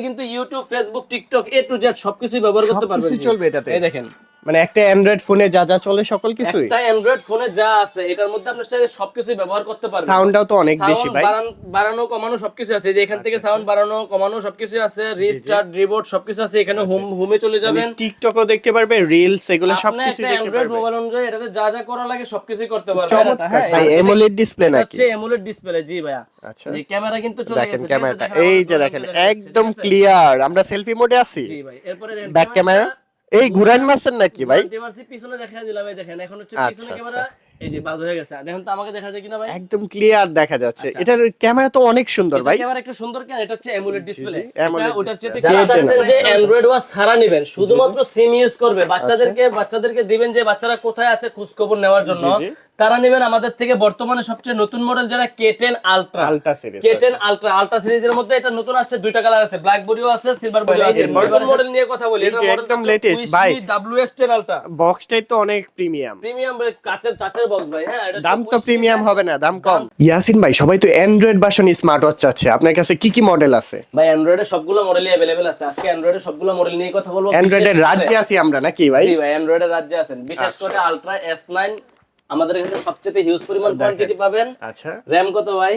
মধ্যে কিন্তু YouTube Facebook TikTok A to Z সবকিছুই ব্যবহার করতে পারবেন সবকিছুই জি। চলবে এটাতে? এই দেখেন। মানে একটা অ্যান্ড্রয়েড ফোনে যা যা চলে সকল কিছুই। একটা অ্যান্ড্রয়েড ফোনে যা আছে এটার মধ্যে আপনি চাইলে সবকিছুই ব্যবহার করতে পারবেন। সাউন্ডটাও তো অনেক বেশি ভাই। বাড়ানো কমানো সবকিছু আছে। যে এখান থেকে সাউন্ড বাড়ানো কমানো সবকিছু আছে। রিস্টার্ট রিবোর্ড সবকিছু আছে। এখানে হোম হোমে চলে যাবেন। টিকটকও দেখতে পারবে রিলস এগুলো আপনি সবকিছু দেখতে অ্যান্ড্রয়েড মোবাইল অনুযায়ী এটাতে যা যা করা লাগে সবকিছুই করতে পারবেন। চমৎকার হ্যাঁ, ভাই এমোলেড ডিসপ্লে নাকি হচ্ছে এমোলেড ডিসপ্লে জি ভাইয়া। আচ্ছা। যে ক্যামেরা কিন্তু চলে গেছে ক্যামেরাটা এই যে দেখেন একদম? ক্লিয়ার আমরা সেলফি মোডে আছি। জি ভাই এরপরে ব্যাক ক্যামেরা। এই ঘুরান মারছেন নাকি ভাই? পিছনে দেখা দিলাম এই দেখেন এখন হচ্ছে আচ্ছা, পিছনে ক্যামেরা এই যে বাজ হয়ে গেছে। দেখেন তো আমাকে দেখা যায় কিনা ভাই? একদম ক্লিয়ার দেখা যাচ্ছে। আচ্ছা। এটার ক্যামেরা তো অনেক সুন্দর ভাই। ক্যামেরা একটু সুন্দর কেন? এটা হচ্ছে অ্যামোলেড ডিসপ্লে যে অ্যান্ড্রয়েড ওয়াচ ছাড়া নেবেন শুধুমাত্র সিম ইউজ করবে। বাচ্চাদেরকে বাচ্চাদেরকে দিবেন যে বাচ্চারা কোথায় আছে খোঁজ খবর নেওয়ার জন্য। তারা নেবেন আমাদের থেকে বর্তমানে সবচেয়ে নতুন মডেল যারা K10 ultra ultra series K10 ultra ultra সিরিজের মধ্যে এটা নতুন আসছে দুইটা কালার আছে ব্ল্যাক বডিও আছে সিলভার বডিও আছে নতুন মডেল নিয়ে কথা বলি এটা এই যে একদম latest, ভাই। WS10 আলট্রা বক্সটাই তো অনেক প্রিমিয়াম প্রিমিয়াম কাচের চাচের বক্স ভাই হ্যাঁ এটা দাম তো 25 প্রিমিয়াম হবে না দাম কম ইয়াসিন ভাই সবাই তো অ্যান্ড্রয়েড ভার্সন স্মার্ট ওয়াচ চাচ্ছে আপনার কাছে কি কি মডেল আছে ভাই অ্যান্ড্রয়েডের সবগুলো মডেলই अवेलेबल আছে আজকে অ্যান্ড্রয়েডের সবগুলো মডেল নিয়ে কথা বলবো অ্যান্ড্রয়েডের বিশেষ করে- রাজ্যে আছি আমরা নাকি ভাই জি ভাই অ্যান্ড্রয়েডের রাজ্যে আছেন বিশেষ করে আলট্রা S9 আমাদের এখানে সবচেয়ে হিউজ পরিমাণ কোয়ান্টিটি পাবেন আচ্ছা। র‍্যাম কত ভাই?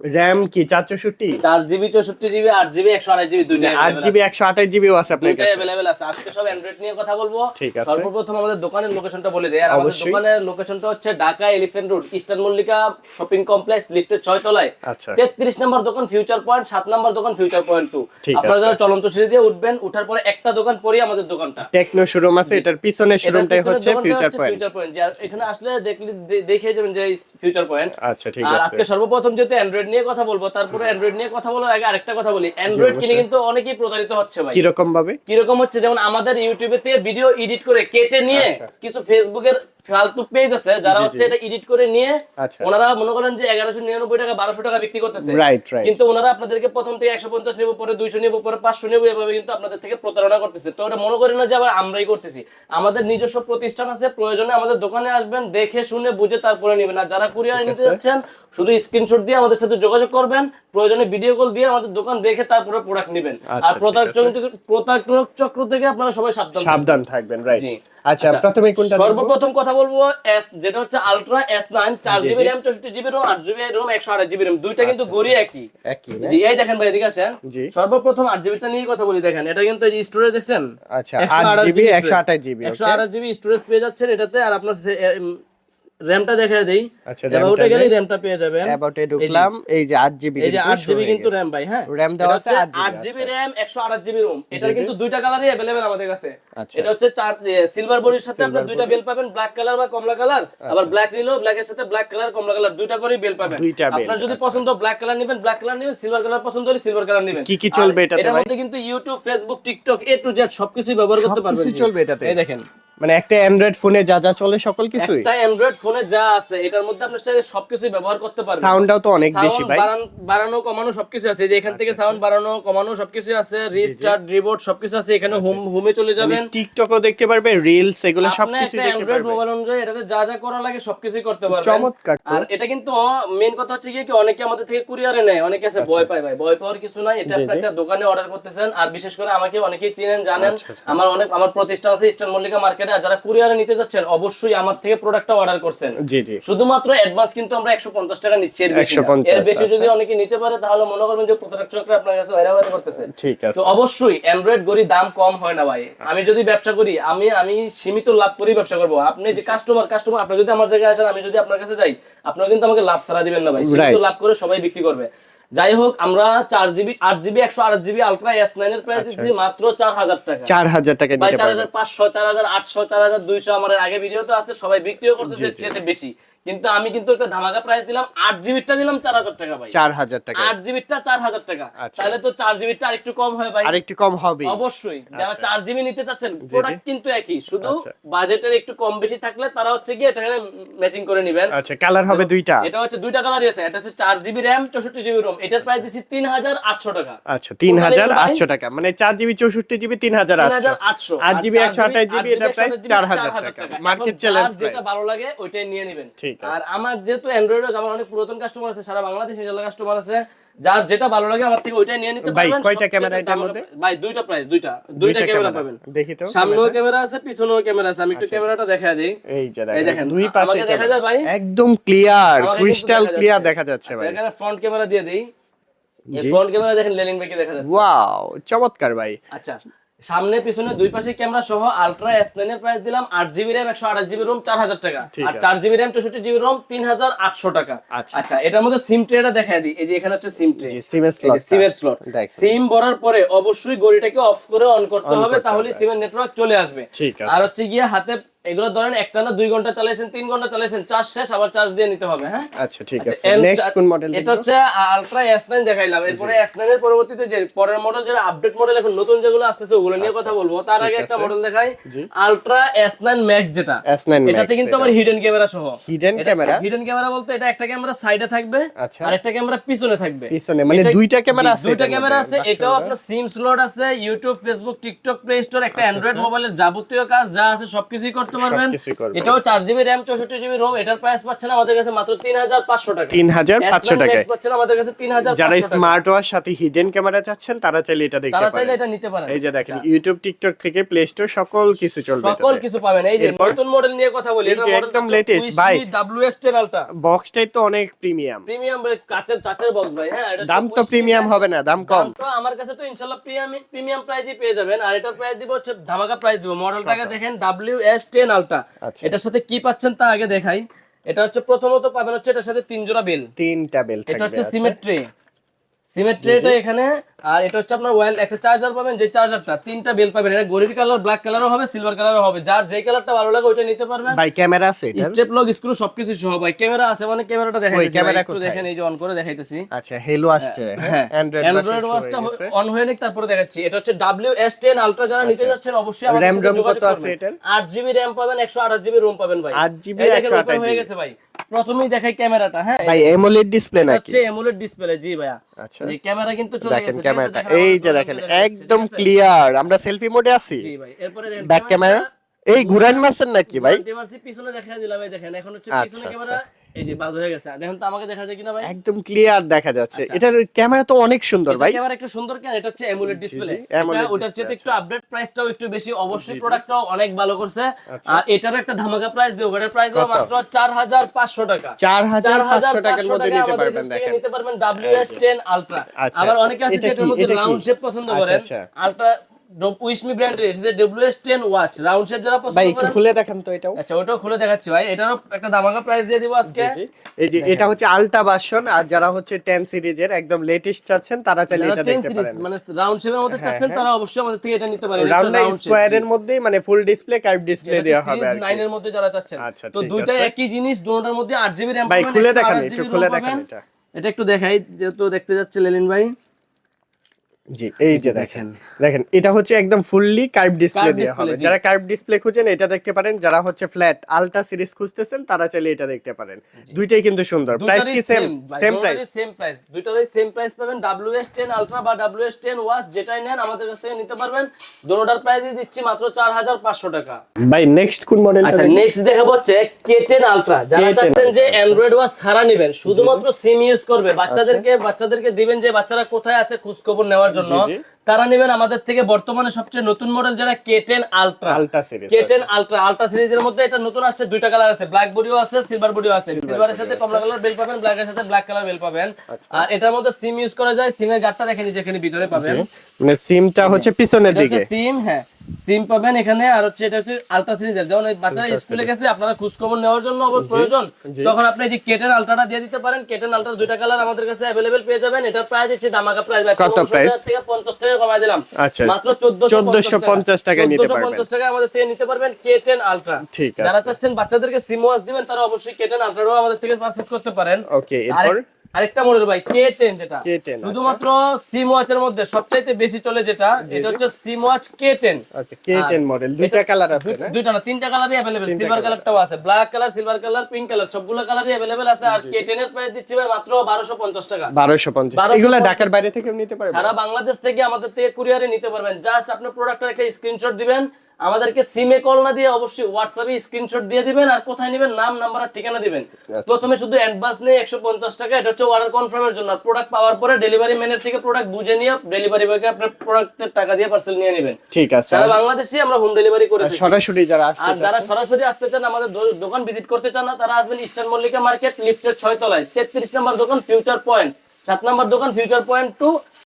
র্যাম কি চার চৌষট্টি? চার জিবি চৌষট্টি জিবি আট জিবি একশো আঠাশ জিবি দুইটা আট জিবি একশো আঠাশ জিবিও আছে আপনার কাছে। অ্যাভেলেবেল আছে। আজকে সব অ্যান্ড্রয়েড নিয়ে কথা বলব। ঠিক আছে। সর্বপ্রথম আমাদের দোকানের লোকেশনটা বলে দেয় আর আমাদের দোকানের লোকেশনটা হচ্ছে Dhaka Elephant Road Eastern Mallika shopping complex লিফটের ছয় তলায়। আচ্ছা। তেত্রিশ নম্বর দোকান ফিউচার পয়েন্ট সাত নম্বর দোকান ফিউচার পয়েন্ট টু আপনারা যারা চলন্ত সিঁড়ি দিয়ে উঠবেন উঠার পরে একটা দোকান পরেই আমাদের দোকানটা। টেকনো শোরুম আছে এটার পিছনের শোরুমটাই হচ্ছে ফিউচার পয়েন্ট ফিউচার পয়েন্ট আর এখানে আসলে দেখলে দেখে যাবেন যে ফিউচার পয়েন্ট আচ্ছা ঠিক আর আছে। আজকে সর্বপ্রথম যেহেতু অ্যান্ড্রয়েড নিয়ে কথা বলব তারপরে অ্যান্ড্রয়েড নিয়ে কথা বলার আগে আরেকটা কথা বলি। অ্যান্ড্রয়েড কিনে কিন্তু অনেকেই প্রতারিত হচ্ছে ভাই। কীরকম ভাবে কীরকম হচ্ছে যেমন আমাদের ইউটিউবে থেকে ভিডিও এডিট করে কেটে নিয়ে আচ্ছা। কিছু ফেসবুকের ফালতু পেজ আছে যারা। হচ্ছে এটা এডিট করে নিয়ে আচ্ছা। ওনারা মনে করেন যে এগারোশো নিরানব্বই টাকা বারোশো টাকা বিক্রি করতেছে। কিন্তু ওনারা আপনাদেরকে প্রথম থেকে একশো পঞ্চাশ নেব পরে দুইশো নেব পরে পাঁচশো নেব এভাবে কিন্তু আপনাদের থেকে প্রতারণা করতেছে। তো ওটা মনে করেন না যে আবার আমরাই করতেছি। আমাদের নিজস্ব প্রতিষ্ঠান আছে প্রয়োজনে আমাদের দোকানে আসবেন দেখে শুনে বুঝে তারপরে নেবেন। আর যারা কুরিয়ার নিতে। যাচ্ছেন শুধু স্ক্রিনশট দিয়ে আমাদের সাথে যোগাযোগ করবেন প্রয়োজনে ভিডিও কল দিয়ে আমাদের দোকান দেখে তারপরে প্রোডাক্ট নেবেন। আচ্ছা, আর প্রতারক চক্র- থেকে আপনারা সবাই সাবধান সাবধান থাকবেন রাইট। আচ্ছা আচ্ছা, প্রথমে কোনটা সর্বপ্রথম কথা বলব এস যেটা হচ্ছে আলট্রা এস নাইন চার জিবি। র্যাম চৌষট্টি জিবি রোম আট জিবি রোম একশো আঠাশ জিবি রোম দুইটা কিন্তু গড়ি একই। একই জি এই দেখেন ভাই এদিকে আসেন। সর্বপ্রথম আট জিবিটা নিয়ে কথা বলি দেখেন এটা কিন্তু স্টোরেজ দেখছেন? আচ্ছা আট জিবি একশো আঠাশ জিবি একশো আঠাশ জিবি স্টোরেজ পেয়ে যাচ্ছেন এটাতে আর আপনার র্যামটা দেখা দেই। আচ্ছা, ওটা গেলে র্যামটা পেয়ে যাবেন। অ্যাবাউটে ঢুকলাম এই যে আট জিবি এই যে আট জিবি কিন্তু র্যাম ভাই হ্যাঁ? RAM দেওয়া আছে 8 জিবি আচ্ছা। র্যাম একশো আঠাশ জিবি রোম এটার কিন্তু দুইটা কালারই অ্যাভেলেবেল আমাদের কাছে। আচ্ছা। এটা হচ্ছে চার সিলভার বডির সাথে আপনার দুইটা বেল পাবেন ব্ল্যাক কালার বা কমলা কালার আবার ব্ল্যাক নিলেও ব্ল্যাকের সাথে ব্ল্যাক কালার কমলা কালার দুইটা বেল পাবেন। আপনার যদি আচ্ছা। পছন্দ ব্ল্যাক কালার নেবেন ব্ল্যাক কালার নেবেন সিলভার কালার পছন্দ হলে সিলভার কালার নেবেন। কি কি চলবে আর এটাতে এটার মধ্যে কিন্তু YouTube Facebook TikTok A to Z সবকিছুই ব্যবহার করতে পারবেন। চলবে এটাতে? এই দেখেন। মানে একটা অ্যান্ড্রয়েড ফোনে যা যা চলে সকল কিছুই। একটা অ্যান্ড্রয়েড ফোনে যা আছে এটার মধ্যে আপনি চাইলে সবকিছুই ব্যবহার করতে পারবেন। সাউন্ডটাও তো অনেক বেশি ভাই। বাড়ানো কমানো সবকিছু আছে যে এখান থেকে সাউন্ড বাড়ানো কমানো সবকিছু আছে রিস্টার্ট রিবোর্ড সবকিছু আছে এখানে হোম হোমে চলে যাবেন। টিকটকও দেখতে পারবে রিলস এগুলো সবকিছু দেখতে অ্যান্ড্রয়েড মোবাইল অনুযায়ী এটাতে যা যা করা লাগে সবকিছুই করতে পারবেন। চমৎকার আর এটা কিন্তু মেইন কথা হচ্ছে কি অনেকে আমাদের থেকে কুরিয়ারে নেয় অনেকে আছে ভয় পায় ভাই। ভয় পাওয়ার কিছু নাই এটা আপনি একটা দোকানে অর্ডার করতেছেন আর বিশেষ করে আমাকে অনেকেই চিনেন জানেন আচ্ছা, আচ্ছা। আমার অনেক আমার প্রতিষ্ঠান আছে ইস্টার্ন মল্লিকা মার্কেটে আর যারা কুরিয়ারে নিতে যাচ্ছেন অবশ্যই আমার থেকে প্রোডাক্টটা অর্ডার করছেন। জি জি। শুধুমাত্র অ্যাডভান্স কিন্তু আমরা একশো পঞ্চাশ টাকা নিচ্ছি এর বেশি এর বেশি আচ্ছা। যদি অনেকে নিতে পারে তাহলে মনে করবেন যে প্রতারক চক্র আপনার কাছে বাইরে বাইরে করতেছে। ঠিক আছে। তো অবশ্যই অ্যান্ড্রয়েড গড়ি দাম কম হয় না ভাই। আমি যদি ব্যবসা করি আমি আমি সীমিত লাভ করেই ব্যবসা করব। আপনি যে কাস্টমার কাস্টমার আপনি যদি আমার জায়গায় আসেন আমি যদি আপনার কাছে যাই আপনারা কিন্তু আমাকে লাভ ছাড়া দিবেন না ভাই। সীমিত লাভ করে সবাই বিক্রি করবে। যাই হোক আমরা চার জিবি আট জিবি একশো আট জিবি আলট্রা এস নাইন এর প্রাইস দিচ্ছি মাত্র চার হাজার টাকা। চার হাজার টাকা চার হাজার পাঁচশো চার হাজার আটশো চার হাজার দুইশো আমার আগে ভিডিও তো আছে সবাই বিক্রিও করতেছে। বেশি। কিন্তু আমি কিন্তু একটা ধামাকা প্রাইস দিলাম আট জিবিটা দিলাম চার হাজার টাকা ভাই। চার হাজার টাকা। আট জিবিটা চার হাজার টাকা। আচ্ছা। তাহলে তো চার জিবিটা আরেকটু কম হয় ভাই। আর একটু কম হবে। অবশ্যই। যারা আচ্ছা। চার জিবি নিতে চাচ্ছেন প্রোডাক্ট কিন্তু একই। শুধু আচ্ছা। বাজেটের একটু কম বেশি থাকলে তারা হচ্ছে গিয়ে এটা ম্যাচিং করে নেবেন। আচ্ছা কালার হবে দুইটা। এটা হচ্ছে দুইটা কালারই আছে। এটা হচ্ছে চার জিবি র্যাম চৌষট্টি জিবি রোম এটার প্রাইস দিচ্ছি তিন হাজার আটশো টাকা। আচ্ছা তিন হাজার? আটশো টাকা। মানে চার জিবি চৌষট্টি জিবি তিন হাজার আটশো। আট জিবি একশো আঠাশ জিবি এটা প্রাইস চার হাজার টাকা। মার্কেট চ্যালেঞ্জ যেটা ভালো লাগে ওইটাই নিয়ে নেবেন। ঠিক। আর আমার যেহেতু অ্যান্ড্রয়েড আমার অনেক পুরাতন কাস্টমার আছে সারা বাংলাদেশে জেলা কাস্টমার আছে যার যেটা ভালো লাগে আমার থেকে ওইটাই নিয়ে নিতে ভাই, কয়টা ক্যামেরা এটার মধ্যে? ভাই দুইটা প্রাইস দুইটা। দুইটা ক্যামেরা পাবেন। দেখি তো সামনেও ক্যামেরা আছে পিছনেও ক্যামেরা আছে। আমি একটু ক্যামেরাটা দেখা দিই। এই যে দেখেন দুই পাশে দেখা যায় ভাই? একদম ক্লিয়ার ক্রিস্টাল ক্লিয়ার দেখা যাচ্ছে। আচ্ছা, ভাই। এখানে ফ্রন্ট ক্যামেরা দিয়ে দেই। এই ফ্রন্ট ক্যামেরা দেখেন লেলিন ভাইকে দেখা যাচ্ছে। ওয়াও চমৎকার ভাই। আচ্ছা। সামনে পিছনে দুই পাশে ক্যামেরা সহ আল্ট্রা এস নাইন এর প্রাইস দিলাম আট জিবি র্যাম একশো আঠাশ জিবি রোম চার হাজার টাকা। আর চার জিবি র্যাম চৌষট্টি জিবি রোম তিন হাজার আটশো টাকা। আচ্ছা। আচ্ছা এটার মধ্যে সিম ট্রেটা দেখা দিই। এই যে এখানে হচ্ছে সিম ট্রে সিম সিমের স্লট সিম বরার পরে অবশ্যই গড়িটাকে অফ করে অন করতে হবে তাহলে সিম সিমের নেটওয়ার্ক চলে আসবে। আর হচ্ছে গিয়ে হাতে এগুলো ধরেন একটা না দুই ঘণ্টা চালাইছেন তিন ঘণ্টা চালাইছেন চার্জ শেষ আবার চার্জ দিয়ে নিতে হবে হ্যাঁ? আচ্ছা ঠিক আচ্ছা, আছে। নেক্সট কোন মডেল এটা হচ্ছে আলট্রা এস নাইন দেখাইলাম। এরপরে এস নাইন এর পরবর্তীতে যে পরের মডেল যেটা আপডেট মডেল এখন নতুন যেগুলো আসতেছে ওগুলো নিয়ে কথা বলব। তার আগে একটা মডেল দেখাই। আলট্রা এস নাইন ম্যাক্স যেটা। S9 Max এটাতে কিন্তু। আবার হিডেন ক্যামেরা সহ। Hidden camera? হিডেন ক্যামেরা বলতে এটা একটা ক্যামেরা সাইডে থাকবে আচ্ছা। আর একটা ক্যামেরা পিছনে থাকবে। পিছনে, মানে দুইটা জি, আছে দুইটা ক্যামেরা আছে। এটাও। আপনার সিম স্লট আছে YouTube Facebook TikTok play store একটা আচ্ছা, অ্যান্ড্রয়েড মোবাইলের যাবতীয় কাজ যা আছে সবকিছুই করতে পারবেন এটাও চার জিবি র্যাম চৌষট্টি জিবি রোম এটার প্রাইস পাচ্ছেন আমাদের কাছে মাত্র তিন হাজার পাঁচশো টাকা। 3500 S9 টাকায়। Max পাচ্ছেন আমাদের কাছে তিন হাজার যারা স্মার্ট ওয়াচ সাথে হিডেন ক্যামেরা চাচ্ছেন তারা চাইলে এটা দেখতে তারা চাইলে এটা নিতে পারেন। এই যে দেখেন আচ্ছা। ইউটিউব টিকটক থেকে প্লে স্টোর সকল কিছু চলবে সকল কিছু পাবেন। এই যে নতুন মডেল নিয়ে কথা বলি এটা একদম latest, ভাই। WS 10 আলটা বক্সটাই তো অনেক প্রিমিয়াম প্রিমিয়াম কাচের চাচের বক্স ভাই হ্যাঁ এটা দাম তো প্রিমিয়াম হবে না দাম কম। তো আমার কাছে তো ইনশাআল্লাহ প্রিমিয়াম প্রিমিয়াম প্রাইজই পেয়ে যাবেন। আর এটার প্রাইস দিব হচ্ছে ধামাকা প্রাইস দিব। মডেলটাকে দেখেন WS 10 আলটা আচ্ছা। এটার সাথে কি পাচ্ছেন তা আগে দেখাই এটা হচ্ছে প্রথমত পাবেন হচ্ছে এটার সাথে তিন জোড়া বেল তিনটা বেল এটা হচ্ছে আচ্ছা। সিমের ট্রে এখানে আর এটা হচ্ছে আপনার ওয়েল একটা চার্জার পাবেন যে চার্জারটা তিনটা বেল পাবেন। এটা গরির কালার ব্ল্যাক কালারও হবে সিলভার কালারও হবে। যার যে কালারটা ভালো লাগে ওইটা নিতে পারবেন। ভাই ক্যামেরা আছে এটা? স্টেপ লক স্ক্রু সবকিছু সহ ভাই। ক্যামেরা আছে মানে ক্যামেরাটা দেখাইতেছি ক্যামেরা ক্যামেরা একটু দেখেন এই যে অন করে দেখাইতেছি। আচ্ছা হেলো আসছে হ্যাঁ? অ্যান্ড্রয়েড অ্যান্ড্রয়েড ওয়াচটা অন হয়ে নিক তারপরে দেখাচ্ছি। এটা হচ্ছে WS10 আলট্রা যারা নিতে যাচ্ছেন অবশ্যই আমাদের সাথে যোগাযোগ করবেন। এটার? 8 জিবি RAM পাবেন 128 জিবি ROM পাবেন ভাই। 8 GB, এই দেখেন 128 হয়ে গেছে ভাই। প্রথমেই দেখাই ক্যামেরাটা হ্যাঁ? ভাই এমোলেড ডিসপ্লে নাকি? হচ্ছে এমোলেড ডিসপ্লে জি ভাইয়া। আচ্ছা। যে ক্যামেরা কিন্তু চলে দেখেন গেছে ক্যামেরাটা। এই যে দেখেন একদম ক্লিয়ার আমরা সেলফি মোডে আছি। জি ভাই এরপরে দেখেন ব্যাক ক্যামেরা এই ঘুরান মারছেন নাকি ভাই? ডিভার্সি পিছনে দেখা দিলাম এই দেখেন এখন হচ্ছে আচ্ছা, পিছনে ক্যামেরা এই যে বাজ হয়ে গেছে। দেখেন তো আমাকে দেখা যায় কিনা ভাই? একদম ক্লিয়ার দেখা যাচ্ছে। আচ্ছা। এটার ক্যামেরা তো অনেক সুন্দর ভাই। ক্যামেরা একটু সুন্দর কেন? এটা হচ্ছে অ্যামোলেড ডিসপ্লে এটা ওটার চেয়ে একটু আচ্ছা। আপডেট প্রাইসটাও একটু বেশি। অবশ্যই প্রোডাক্টটাও অনেক ভালো করছে। আচ্ছা। আর এটারও একটা ধামাকা প্রাইস দেবো। এটার প্রাইস? মাত্র 4500 টাকা। চার হাজার পাঁচশো টাকার মধ্যে নিতে পারবেন দেখেন। নিতে পারবেন WS10 আলট্রা আচ্ছা। আবার অনেকে আছে যেটার মধ্যে রাউন্ড শেপ পছন্দ আচ্ছা, করেন। আচ্ছা। আলট্রা উইসমি ব্র্যান্ডের সেটা WS10 ওয়াচ রাউন্ড শেপ যারা ভাই পছন্দ একটু করেন খুলে দেখান তো এটাও। আচ্ছা ওটাও খুলে দেখাচ্ছি ভাই। এটারও একটা ধামাকা প্রাইস দিয়ে দিব আজকে। এই যে এটা হচ্ছে আলটা ভার্সন আর যারা হচ্ছে 10 সিরিজের একদম লেটেস্ট চাচ্ছেন তারা চাইলে এটা দেখতে পারেন। মানে রাউন্ড শেপের মধ্যে হ্যাঁ, চাচ্ছেন হ্যাঁ। তারা অবশ্যই আমাদের থেকে এটা নিতে পারেন। রাউন্ড স্কোয়ারের মধ্যেই মানে ফুল ডিসপ্লে কার্ভ ডিসপ্লে দেওয়া হবে আর series কি। nine এর মধ্যে যারা চাচ্ছেন। আচ্ছা, তো দুইটা একই জিনিস দুটোটার মধ্যে 8 জিবি RAM ভাই, খুলে 128 দেখান, একটু খুলে। দেখান এটা। এটা একটু দেখাই যেহেতু দেখতে যাচ্ছে লেলিন ভাই। জি এই যে দেখেন। দেখেন। এটা হচ্ছে একদম ফুললি কার্ভ ডিসপ্লে দেওয়া হবে। যারা কার্ভ ডিসপ্লে খুঁজেন এটা দেখতে পারেন। যারা হচ্ছে ফ্ল্যাট আলটা সিরিজ খুঁজতেছেন তারা চাইলে এটা দেখতে পারেন। দুইটাই কিন্তু সুন্দর। প্রাইস কি same same price same price দুইটারই সেম প্রাইস পাবেন WS10 আলট্রা বা WS10 ওয়াচ যেটাই নেন আমাদের কাছ থেকে নিতে পারবেন। প্রাইসই দিচ্ছি মাত্র 4500 টাকা। ভাই নেক্সট কোন মডেল আচ্ছা নেক্সট দেখাবো হচ্ছে K10 আলট্রা যারা K10 চাচ্ছেন যে অ্যান্ড্রয়েড ওয়াচ ছাড়া নেবেন শুধুমাত্র সিম ইউজ করবে। বাচ্চাদেরকে বাচ্চাদেরকে দিবেন যে বাচ্চারা কোথায় আছে খোঁজ খবর নেওয়ার জন্য। তারা নেবেন আমাদের থেকে বর্তমানে সবচেয়ে নতুন মডেল যারা K10 ultra ultra series K10 ultra ultra সিরিজের মধ্যে এটা নতুন আসছে দুইটা কালার আছে ব্ল্যাক বডিও আছে সিলভার বডিও আছে। সিলভারের সাথে কমলা কালার বেল পাবেন ব্ল্যাকের সাথে ব্ল্যাক কালার বেল পাবেন। আচ্ছা। আর এটার মধ্যে সিম ইউজ করা যায় সিমের গাটটা দেখেন এখানে ভিতরে পাবেন। মানে সিমটা হচ্ছে পিছনের দিকে। সিম হ্যাঁ। সিম পাবেন এখানে আর হচ্ছে এটা হচ্ছে আলট্রা সিরিজের যেমন এই বাচ্চারা স্কুলে গেছে আপনারা খোঁজ খবর নেওয়ার জন্য আবার প্রয়োজন জি। তখন আপনি এই যে কেটেন আলট্রাটা দিয়ে দিতে পারেন কেটেন আলট্রা দুইটা কালার আমাদের কাছে अवेलेबल পেয়ে যাবেন এটার প্রাইস হচ্ছে দামাকা প্রাইস কত price? থেকে 50 টাকা কমায় দিলাম আচ্ছা। মাত্র 1450 1450 টাকায় নিতে পারবেন। 1450 টাকা আমাদের থেকে নিতে পারবেন কেটেন আলট্রা ঠিক আছে। যারা চাচ্ছেন বাচ্চাদেরকে সিম ওয়াচ দিবেন তারা অবশ্যই কেটেন আলট্রাও আমাদের থেকে পারচেজ করতে পারেন ওকে এরপর আরেক- আরেকটা মডেল ভাই কে টেন যেটা। শুধুমাত্র সিম ওয়াচ এর মধ্যে সবচাইতে বেশি চলে যেটা এটা হচ্ছে sim watch K ten K ten model দুইটা কালার আছে দুইটা না তিনটা কালারই অ্যাভেলেবেল সিলভার কালারটাও আছে। Black colour silver colour pink colour সবগুলো কালারই অ্যাভেলেবেল আছে। আর কে টেন এর প্রাইস দিচ্ছি ভাই মাত্র 1250 টাকা। 1250 এগুলো ঢাকার বাইরে থেকে নিতে পারবেন? সারা বাংলাদেশ থেকে আমাদের থেকে কুরিয়ারে নিতে পারবেন। জাস্ট আপনি প্রোডাক্টের একটা স্ক্রিনশট দিবেন। আমাদেরকে সিমে কল না দিয়ে অবশ্যই হোয়াটসঅ্যাপে স্ক্রিনশট দিয়ে দিবেন আর কোথায় নেবেন নাম নাম্বার আর ঠিকানা দিবেন। প্রথমে শুধু অ্যাডভান্স নেই একশো পঞ্চাশ টাকা এটা হচ্ছে অর্ডার কনফার্মের জন্য। প্রোডাক্ট পাওয়ার পরে ডেলিভারি ম্যানের থেকে প্রোডাক্ট বুঝে নিয়ে ডেলিভারি বয়কে আপনার প্রোডাক্টের টাকা দিয়ে পার্সেল নিয়ে নেবেন। ঠিক আছে। সারা বাংলাদেশে আমরা হোম ডেলিভারি করে থাকি। সরাসরি যারা আসতে আর যারা সরাসরি আসতে চান আমাদের দোকান ভিজিট করতে চান না তারা আসবেন ইস্টার্ন মল্লিকা মার্কেট লিফটের ছয় তলায়। তেত্রিশ নম্বর দোকান ফিউচার পয়েন্ট সাত নম্বর দোকান ফিউচার পয়েন্ট টু